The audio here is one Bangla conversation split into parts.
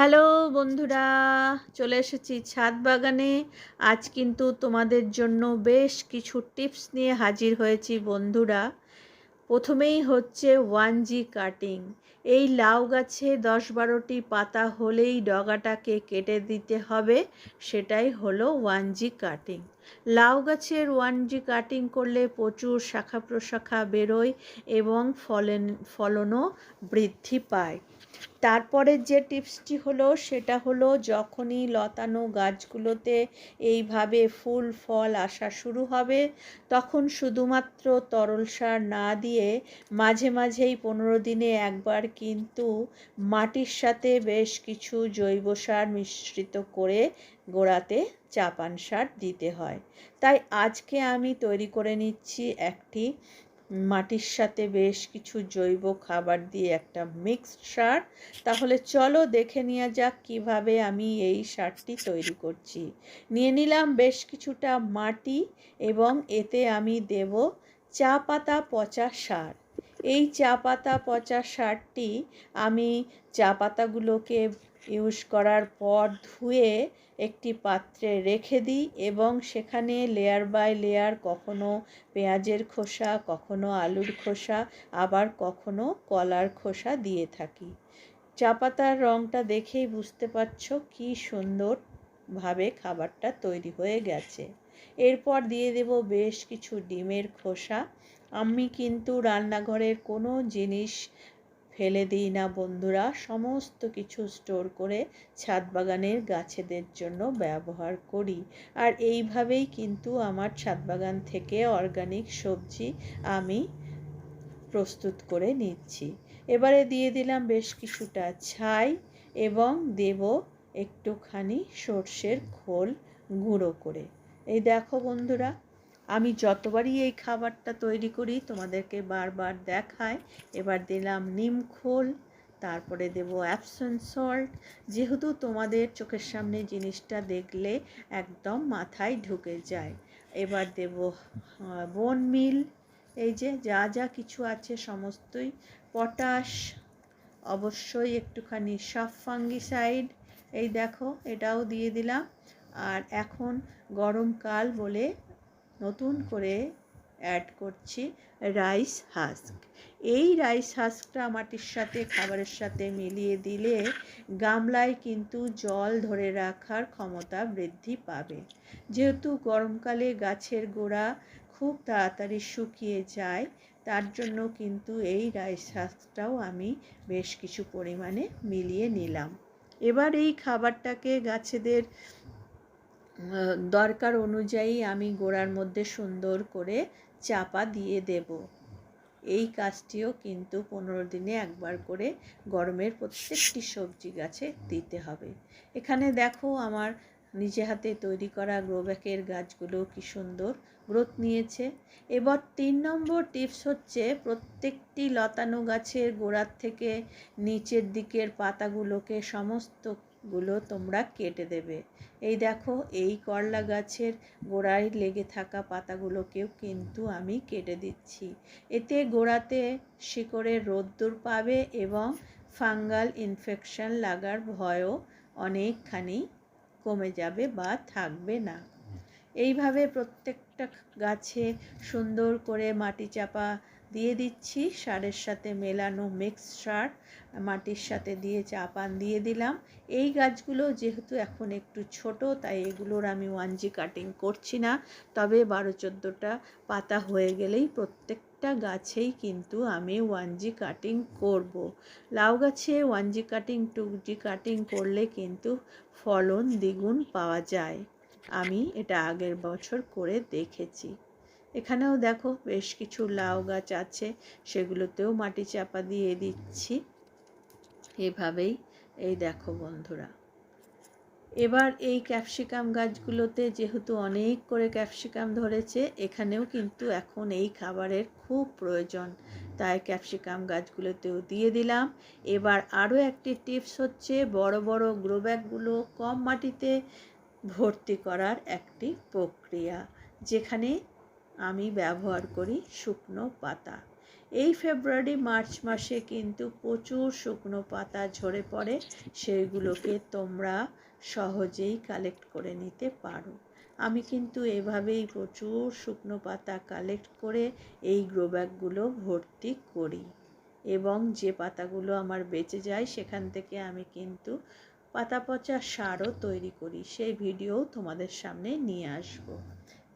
হ্যালো বন্ধুরা, চলে এসেছি ছাদ বাগানে। আজ কিন্তু তোমাদের জন্য বেশ কিছু টিপস নিয়ে হাজির হয়েছি বন্ধুরা। প্রথমেই হচ্ছে ওয়ান জি কাটিং। এই লাউ গাছে দশ বারোটি পাতা হলেই ডগাটাকে কেটে দিতে হবে, সেটাই হলো ওয়ান জি কাটিং। লাউ গাছের ওয়ান জি কাটিং করলে প্রচুর শাখা প্রশাখা বেরোয় এবং ফলেন, ফলনও বৃদ্ধি পায়। তারপরের যে টিপসটি হলো, সেটা হলো যখনই লতানো গাছগুলোতে এইভাবে ফুল, ফল আসা শুরু হবে, তখন শুধুমাত্র তরল সার না দিয়ে মাঝে মাঝেই পনেরো দিনে একবার কিন্তু মাটির সাথে বেশ কিছু জৈব সার মিশ্রিত করে গোড়াতে চাপান সার দিতে হয়। তাই আজকে আমি তৈরি করে নিচ্ছি একটি মাটির সাথে বেশ কিছু জৈব খাবার দিয়ে একটা মিক্সড সার। তাহলে চলো দেখে নেওয়া যাক কীভাবে আমি এই সারটি তৈরি করছি। নিয়ে নিলাম বেশ কিছুটা মাটি এবং এতে আমি দেব চা পাতা পচা সার। এই চা পাতা পচা সারটি আমি চা পাতাগুলোকে ইউজ করার পর ধুয়ে একটি পাত্রে রেখে দিই এবং সেখানে লেয়ার বাই লেয়ার কখনো পেঁয়াজের খোসা, কখনো আলুর খোসা, আবার কখনো কলার খোসা দিয়ে থাকি। চা পাতার রঙটা দেখেই বুঝতে পারছ কি সুন্দরভাবে খাবারটা তৈরি হয়ে গেছে। এরপর দিয়ে দেব বেশ কিছু ডিমের খোসা। আমি কিন্তু রান্নাঘরের কোনো জিনিস ফেলে দিই না বন্ধুরা। সমস্ত কিছু স্টোর করে ছাদ বাগানের গাছেদের জন্য ব্যবহার করি। আর এইভাবেই কিন্তু আমার ছাদ বাগান থেকে অর্গানিক সবজি আমি প্রস্তুত করে নিচ্ছি। এবারে দিয়ে দিলাম বেশ কিছুটা ছাই এবং দেব একটুখানি সর্ষের খোল গুঁড়ো করে। এই দেখো বন্ধুরা আমি যতবারই এই খাবারটা তৈরি করি, তোমাদেরকে বারবার দেখায়। এবার দিলাম নিম খোল, তারপরে দেব অ্যাপসন সল্ট যেহেতু তোমাদের চোখের সামনে জিনিসটা দেখলে একদম মাথায় ঢুকে যায়। এবার দেব বোন মিল এই যে যা যা কিছু আছে সমস্তই। পটাশ, অবশ্যই একটুখানি সাফ ফাঙ্গিসাইড এই দেখো, এটাও দিয়ে দিলাম। আর এখন গরমকাল বলে নতুন করে অ্যাড করছি রাইস হাস্ক এই রাইস হাস্কটা মাটির সাথে, খাবারের সাথে মিলিয়ে দিলে গামলায় কিন্তু জল ধরে রাখার ক্ষমতা বৃদ্ধি পাবে। যেহেতু গরমকালে গাছের গোড়া খুব তাড়াতাড়ি শুকিয়ে যায়, তার জন্য কিন্তু এই রাইস হাস্কটাও আমি বেশ কিছু পরিমাণে মিলিয়ে নিলাম। এবার এই খাবারটাকে গাছেদের দরকার অনুযায়ী আমি গোড়ার মধ্যে সুন্দর করে চাপা দিয়ে দেব। এই কাজটিও কিন্তু পনেরো দিনে একবার করে গরমের প্রত্যেকটি সবজি গাছে দিতে হবে। এখানে দেখো আমার নিজে হাতে তৈরি করা গ্রোব্যাকের গাছগুলো কি সুন্দর গ্রোথ নিয়েছে। এবার তিন নম্বর টিপস হচ্ছে প্রত্যেকটি লতানো গাছের গোড়ার থেকে নিচের দিকের পাতাগুলোকে সমস্তগুলো তোমরা কেটে দেবে। এই দেখো এই করলা গাছের গোড়ায় লেগে থাকা পাতাগুলোকেও কিন্তু আমি কেটে দিচ্ছি। এতে গোড়াতে শিকড়ের রোদ্দুর পাবে এবং ফাঙ্গাল ইনফেকশন লাগার ভয়ও অনেকখানি কমে যাবে বা থাকবে না। এইভাবে প্রত্যেকটা গাছে সুন্দর করে মাটি চাপা দিয়ে দিচ্ছি। সারের সাথে মেলানো মিক্স সার, মাটির সাথে দিয়ে চাপান দিয়ে দিলাম। এই গাছগুলো যেহেতু এখন একটু ছোট, তাই এগুলোর আমি ওয়ান জি কাটিং করছি না। তবে বারো চোদ্দোটা পাতা হয়ে গেলেই প্রত্যেকটা গাছেই কিন্তু আমি ওয়ান জি কাটিং করব। লাউ গাছে one G cutting two G cutting করলে কিন্তু ফলন দ্বিগুণ পাওয়া যায়। আমি এটা আগের বছর করে দেখেছি। এখানেও দেখো বেশ কিছু লাউ গাছ আছে, সেগুলোতেও মাটি চাপা দিয়ে দিচ্ছি। এভাবেই, এই দেখো বন্ধুরা। এবার এই ক্যাপসিকাম গাছগুলোতে যেহেতু অনেক করে ক্যাপসিকাম ধরেছে, এখানেও কিন্তু এখন এই খাবারের খুব প্রয়োজন। তাই ক্যাপসিকাম গাছগুলোতেও দিয়ে দিলাম। এবার আরও একটি টিপস হচ্ছে, বড় বড় গ্রো ব্যাগগুলো কম মাটিতে ভর্তি করার একটি প্রক্রিয়া, যেখানে আমি ব্যবহার করি শুকনো পাতা। এই ফেব্রুয়ারি, মার্চ মাসে কিন্তু প্রচুর শুকনো পাতা ঝরে পড়ে, সেইগুলোকে তোমরা সহজেই কালেক্ট করে নিতে পারো। আমি কিন্তু এভাবেই প্রচুর শুকনো পাতা কালেক্ট করে এই গ্রো ব্যাগগুলো ভর্তি করি এবং যে পাতাগুলো আমার বেঁচে যায়, সেখান থেকে আমি কিন্তু পাতা পচা সারও তৈরি করি। সেই ভিডিও তোমাদের সামনে নিয়ে আসব।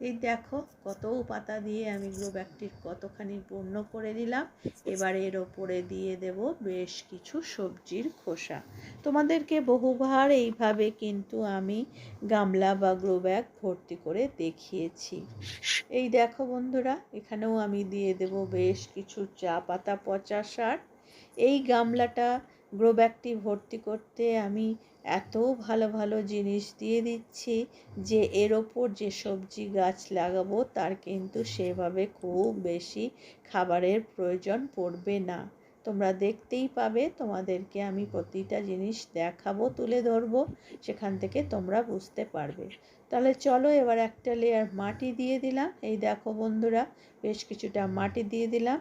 এই দেখো কত পাতা দিয়ে আমি গ্রো ব্যাগটির কতখানি পূর্ণ করে দিলাম। এবার এর ওপরে দিয়ে দেব বেশ কিছু সবজির খোসা। তোমাদেরকে বহুবার এইভাবে কিন্তু আমি গামলা বা গ্রো ব্যাগ ভর্তি করে দেখিয়েছি। এই দেখো বন্ধুরা, এখানেও আমি দিয়ে দেব বেশ কিছু চা পাতা, পচা সার। এই গামলাটা গ্রো ব্যাগটি ভর্তি করতে আমি এত ভালো ভালো জিনিস দিয়ে দিচ্ছি যে এর ওপর যে সবজি গাছ লাগাবো তার কিন্তু সেভাবে খুব বেশি খাবারের প্রয়োজন পড়বে না। তোমরা দেখতেই পাবে তোমাদেরকে আমি প্রতিটা জিনিস দেখাবো, তুলে ধরবো, সেখান থেকে তোমরা বুঝতে পারবে। তাহলে চলো এবার একটা লেয়ার মাটি দিয়ে দিলাম। এই দেখো বন্ধুরা, বেশ কিছুটা মাটি দিয়ে দিলাম।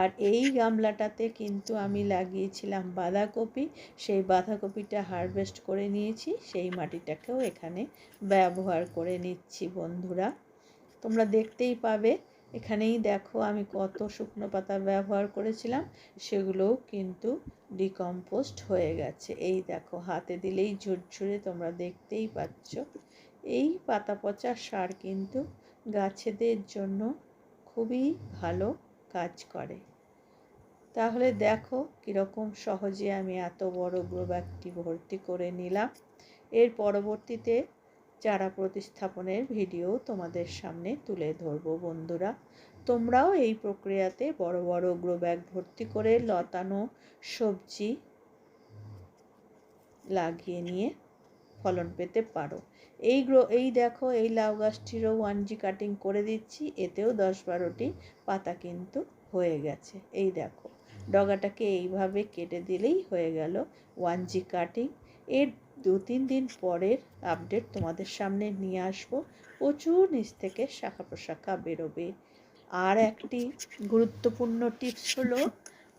আর এই গামলাটাতে কিন্তু আমি লাগিয়েছিলাম বাঁধাকপি। সেই বাঁধাকপিটা হারভেস্ট করে নিয়েছি, সেই মাটিটাকেও এখানে ব্যবহার করে নিচ্ছি বন্ধুরা। তোমরা দেখতেই পাবে, এখানেই দেখো আমি কত শুকনো পাতা ব্যবহার করেছিলাম, সেগুলোও কিন্তু ডিকম্পোস্ট হয়ে গেছে। এই দেখো, হাতে দিলেই ঝুরঝুরে তোমরা দেখতেই পাচ্ছ। এই পাতা পচা সার কিন্তু গাছেদের জন্য খুবই ভালো কাজ করে। তাহলে দেখো কীরকম সহজে আমি এত বড় গ্রো ব্যাগটি ভর্তি করে নিলাম। এর পরবর্তীতে চারা প্রতিস্থাপনের ভিডিও তোমাদের সামনে তুলে ধরবো বন্ধুরা। তোমরাও এই প্রক্রিয়াতে বড় বড় গ্রো ব্যাগ ভর্তি করে লতানো সবজি লাগিয়ে নিয়ে ফলন পেতে পারো। এই গ্রো, এই দেখো, এই লাউ গাছটিরও ওয়ান জি কাটিং করে দিচ্ছি, এতেও দশ বারোটি পাতা কিন্তু হয়ে গেছে। এই দেখো, ডগাটাকে এইভাবে কেটে দিলেই হয়ে গেল ওয়ান জি কাটিং এর দু তিন দিন পরের আপডেট তোমাদের সামনে নিয়ে আসব। প্রচুর নিচ থেকে শাখা প্রশাখা বেরোবে। আর একটি গুরুত্বপূর্ণ টিপস হলো,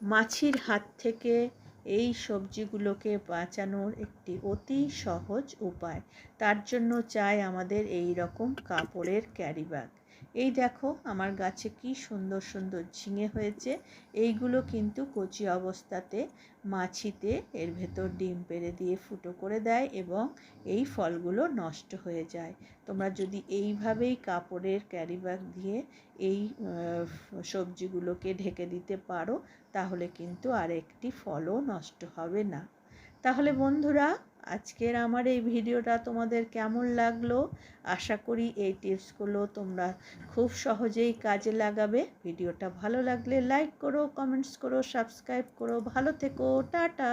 মাছির হাত থেকে এই সবজিগুলোকে বাঁচানোর একটি অতি সহজ উপায়। তার জন্য চাই আমাদের এই রকম কাপড়ের ক্যারি ব্যাগ এই দেখো আমার গাছে কি সুন্দর সুন্দর ঝিঙে হয়েছে। এইগুলো কিন্তু কচি অবস্থাতে মাছিতে এর ভেতর ডিম পেড়ে দিয়ে ফুটো করে দেয় এবং এই ফলগুলো নষ্ট হয়ে যায়। তোমরা যদি এইভাবেই কাপড়ের ক্যারি ব্যাগ দিয়ে এই সবজিগুলোকে ঢেকে দিতে পারো, তাহলে কিন্তু আর একটি ফলও নষ্ট হবে না। তাহলে বন্ধুরা, আজকের আমার এই ভিডিওটা তোমাদের কেমন লাগল? আশা করি এই টিপসগুলো তোমরা খুব সহজেই কাজে লাগাবে। ভিডিওটা ভালো লাগলে লাইক করো, কমেন্টস করো, সাবস্ক্রাইব করো। ভালো থেকো, টাটা!